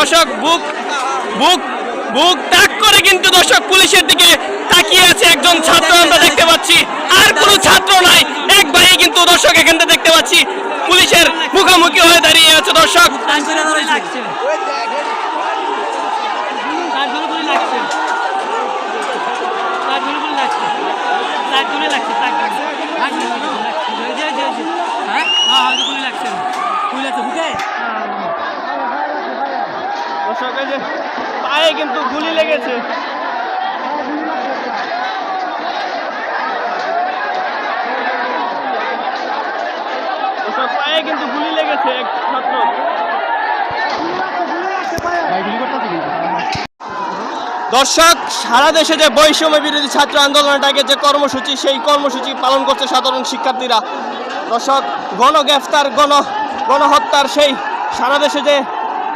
দর্শক, বুক বুক বুক তাক করে কিন্তু দর্শক পুলিশের দিকে তাকিয়ে আছে একজন ছাত্র আমরা দেখতে পাচ্ছি। আর কোনো ছাত্র নাই, এক ভাই কিন্তু দর্শক এখান দেখতে পাচ্ছি। পুলিশের মুখোমুখি হয়ে দাঁড়িয়ে আছে দর্শক। লাগছে। লাগছে তারপরে করে লাগছে তারপরে লাগছে তারপরে হ্যাঁ হ্যাঁ গুলি লাগছে গুলি লাগছে বুকে দর্শক যে পায়ে কিন্তু গুলি লেগেছে। পায়ে কিন্তু গুলি লেগেছে এক ছাত্র। দর্শক, সারা দেশে যে বৈষম্য বিরোধী ছাত্র আন্দোলনটাকে যে কর্মসূচি, সেই কর্মসূচি পালন করছে সাধারণ শিক্ষার্থীরা। দর্শক, গণগ্রেফতার, গণ, গণহত্যার সেই সারা দেশে যে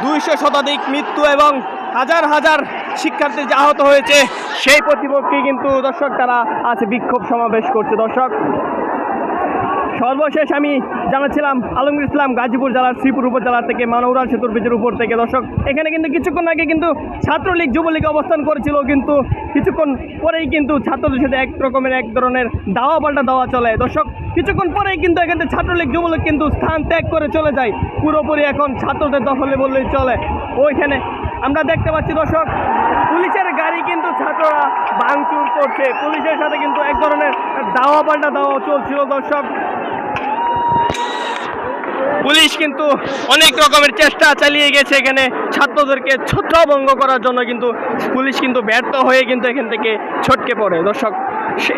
দুইশো শতাধিক মৃত্যু এবং হাজার হাজার শিক্ষার্থী যে আহত হয়েছে, সেই প্রতিপক্ষে কিন্তু দর্শক তারা আজ বিক্ষোভ সমাবেশ করছে। দর্শক সর্বশেষ আমি জানাচ্ছিলাম আলমগীর ইসলাম গাজীপুর জেলার শ্রীপুর উপজেলা থেকে মানৌরাল সেতুর ব্রিজের উপর থেকে। দর্শক, এখানে কিন্তু কিছুক্ষণ আগে কিন্তু ছাত্রলীগ যুবলীগ অবস্থান করেছিল, কিন্তু কিছুক্ষণ পরেই কিন্তু ছাত্রদের সাথে এক রকমের, এক ধরনের দাওয়া পাল্টা দাওয়া চলে। দর্শক, কিছুক্ষণ পরেই কিন্তু এখান থেকে ছাত্রলীগ যুবলীগ কিন্তু স্থান ত্যাগ করে চলে যায়। পুরোপুরি এখন ছাত্রদের দখলে বললেই চলে। ওইখানে আমরা দেখতে পাচ্ছি, দর্শক, পুলিশের গাড়ি কিন্তু ছাত্ররা ভাঙচুর করছে। পুলিশের সাথে কিন্তু এক ধরনের দাওয়া পাল্টা দাওয়া চলছিল, দর্শক। পুলিশ কিন্তু অনেক রকমের চেষ্টা চালিয়ে গেছে এখানে ছাত্রদেরকে ছত্রভঙ্গ করার জন্য কিন্তু পুলিশ কিন্তু ব্যর্থ হয়ে কিন্তু এখান থেকে ছটকে পড়ে। দর্শক,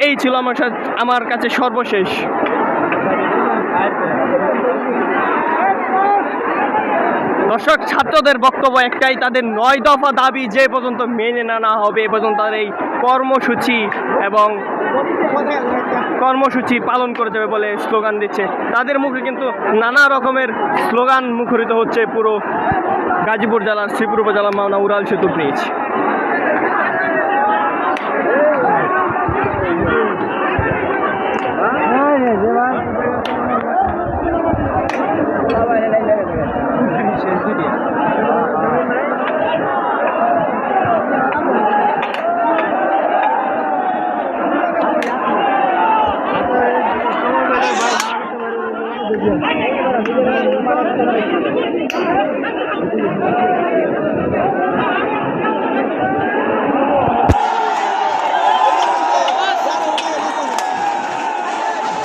এই ছিল আমার সাথে আমার কাছে সর্বশেষ। দর্শক, ছাত্রদের বক্তব্য একটাই, তাদের নয় দফা দাবি যে পর্যন্ত মেনে না না হবে, এ পর্যন্ত তাদের এই কর্মসূচি এবং কর্মসূচি পালন করে যাবে বলে স্লোগান দিচ্ছে। তাদের মুখে কিন্তু নানা রকমের স্লোগান মুখরিত হচ্ছে পুরো গাজীপুর জেলার শ্রীপুর উপজেলা মাওনা উড়াল সেতু ব্রিজ।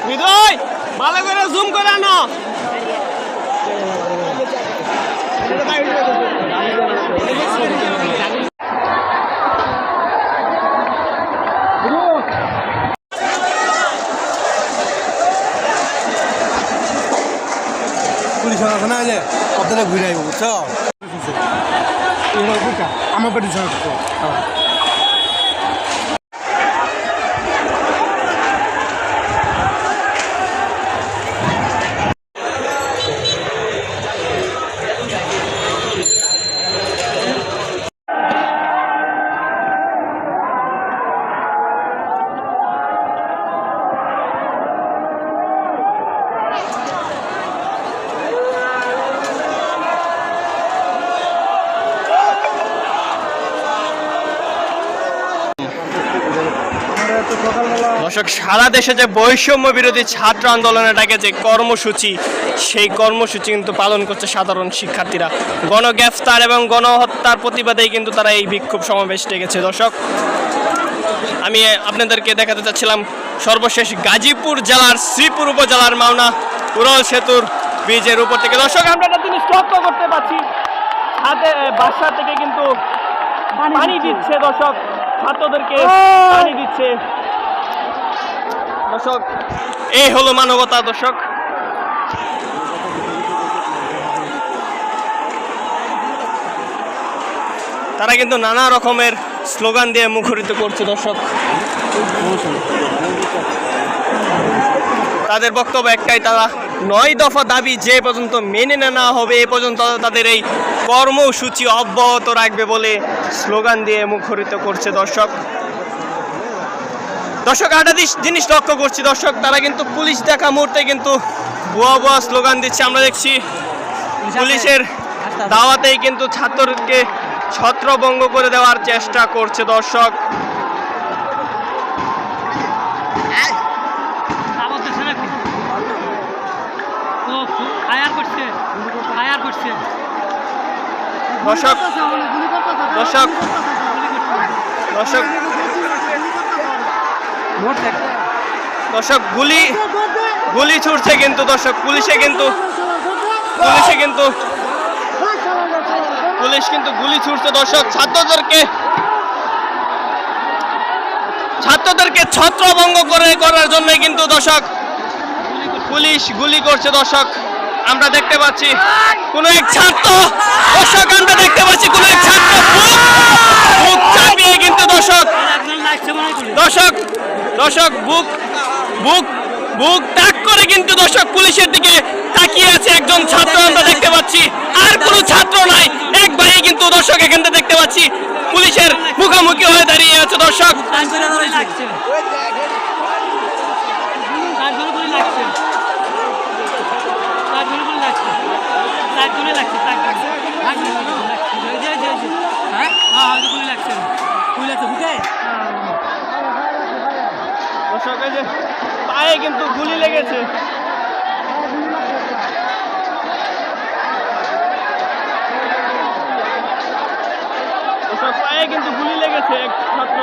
হৃদয় ভালো করে জুম করে আনো। পুলিশ ওখানে আছে আপনারা ঘুরে আইব বুঝছ? আমার পেটে দর্শক সারা দেশে যে বৈষম্য বিরোধী ছাত্র আন্দোলনটাকে যে কর্মসূচি সেই কর্মসূচি কিন্তু পালন করছে সাধারণ শিক্ষার্থীরা। গণগ্রেফতার এবং গণহত্যার প্রতিবাদেই কিন্তু তারা এই বিক্ষোভ সমাবেশ ডেকেছে। দর্শক আমি আপনাদেরকে দেখাতে চাচ্ছিলাম সর্বশেষ গাজীপুর জেলার শ্রীপুর উপজেলার মাওনা উড়ল সেতুর ব্রিজের উপর থেকে। দর্শক আমরা একটা জিনিস লক্ষ্য করতে পারছি বাসা থেকে কিন্তু পানি দিচ্ছে। দর্শক ছাত্রদেরকে পানি দিচ্ছে। দর্শক, এই হলো মানবতা দর্শক। তারা কিন্তু নানা রকমের স্লোগান দিয়ে মুখরিত করছে দর্শক। তাদের বক্তব্য একটাই, তারা নয় দফা দাবি যে পর্যন্ত মেনে নেওয়া হবে, এ পর্যন্ত তাদের এই কর্মসূচি অব্যাহত রাখবে বলে স্লোগান দিয়ে মুখরিত করছে দর্শক। দর্শক দিস- জিনিস লক্ষ্য করছি দর্শক তারা কিন্তু পুলিশ দেখা মুহূর্তে কিন্তু ভুয়া ভুয়া স্লোগান দিচ্ছে। আমরা দেখছি পুলিশের দাওয়াতেই কিন্তু ছাত্রকে ছত্রভঙ্গ করে দেওয়ার চেষ্টা করছে দর্শক দর্শক। দর্শক দর্শক দর্শক, গুলি গুলি ছুটছে কিন্তু দর্শক, পুলিশে কিন্তু পুলিশে কিন্তু, পুলিশ কিন্তু গুলি ছুটছে দর্শক, ছাত্রদেরকে ছাত্রদেরকে ছত্রভঙ্গ করে করার জন্য কিন্তু দর্শক, পুলিশ গুলি করছে দর্শক, আমরা দেখতে পাচ্ছি, কোন এক ছাত্র দর্শক আমরা দেখতে পাচ্ছি, কোন এক ছাত্র কিন্তু দর্শক দর্শক দর্শক বুক বুক বুক তাক করে কিন্তু দর্শক পুলিশের দিকে তাকিয়ে আছে একজন ছাত্র আমরা দেখতে পাচ্ছি আর কোনো ছাত্র নাই এক ভাই কিন্তু দর্শক এখান দেখতে পাচ্ছি পুলিশের মুখোমুখি হয়ে দাঁড়িয়ে আছে দর্শক লাগছে লাগছে লাগছে দর্শক যে পায়ে কিন্তু গুলি লেগেছে। পায়ে কিন্তু গুলি লেগেছে এক ছাত্র।